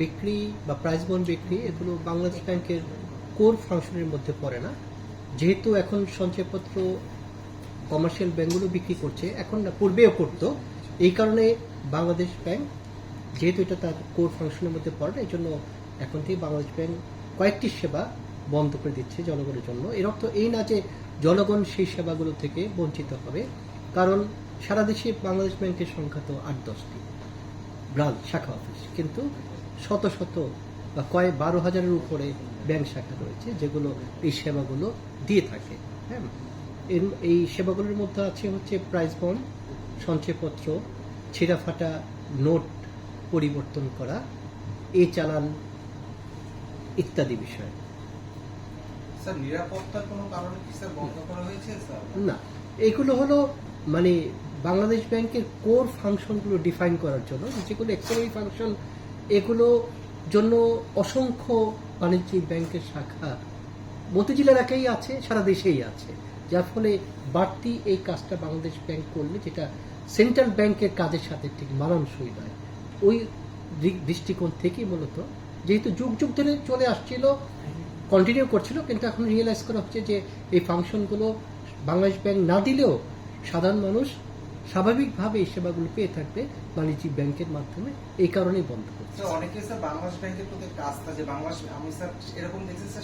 বিক্রি বা price bond বিক্রি এগুলো বাংলাদেশ ব্যাংকের কোর ফাংশনের মধ্যে পড়ে না। যেহেতু এখন সঞ্চয়পত্র কমার্শিয়াল ব্যাংকগুলো বিক্রি করছে, এখন না পূর্বেও করতো। এই কারণে বাংলাদেশ ব্যাংক যেহেতু এটা তার কোর ফাংশনের মধ্যে পড়ে না এই জন্য এখন থেকে বাংলাদেশ ব্যাংক কয়েকটি সেবা বন্ধ করে দিচ্ছে জনগণের জন্য। এর অর্থ এই না যে জনগণ সেই সেবাগুলো থেকে বঞ্চিত হবে, কারণ সারা দেশে বাংলাদেশ ব্যাংকের সংখ্যা তো আট দশটি। ব্রাঞ্চ শাখা অফিস। কিন্তু শত শত বা কয়েক বারো হাজারের উপরে ব্যাংক শাখা রয়েছে যেগুলো এই সেবাগুলো দিয়ে থাকে। হ্যাঁ? এর- এই সেবাগুলোর মধ্যে আছে হচ্ছে প্রাইস বন্ড সঞ্চয়পত্র ছেঁড়া ফাটা নোট পরিবর্তন করা এ চালান ইত্যাদি বিষয়। না এগুলো হলো মানে বাংলাদেশ ব্যাংকের কোর ফাংশনগুলো ডিফাইন করার জন্য, যেগুলো এক্সটার্নাল ফাংশন এগুলো জন্য অসংখ্য বাণিজ্যিক ব্যাংকের শাখা মতিঝিল এলাকায় আছে, সারা দেশেই আছে। যার ফলে বাড়তি এই কাজটা বাংলাদেশ ব্যাংক করলে, যেটা সেন্ট্রাল ব্যাংকের কাজের সাথে ঠিক মানানসই নয়। ওই দৃষ্টিকোণ থেকেই মূলত যেহেতু যুগ যুগ ধরে চলে আসছিল কন্টিনিউ করছিল, কিন্তু এখন রিয়েলাইজ করা হচ্ছে যে এই ফাংশনগুলো বাংলাদেশ ব্যাংক না দিলেও সাধারণ মানুষ স্বাভাবিকভাবে এই সেবাগুলো পেয়ে থাকবে বাণিজ্যিক ব্যাংকের মাধ্যমে এই কারণেই বন্ধ করছে। অনেকে স্যার বাংলাদেশ ব্যাংকের প্রতি একটা আস্থা যে বাংলাদেশ, আমি স্যার এরকম দেখছি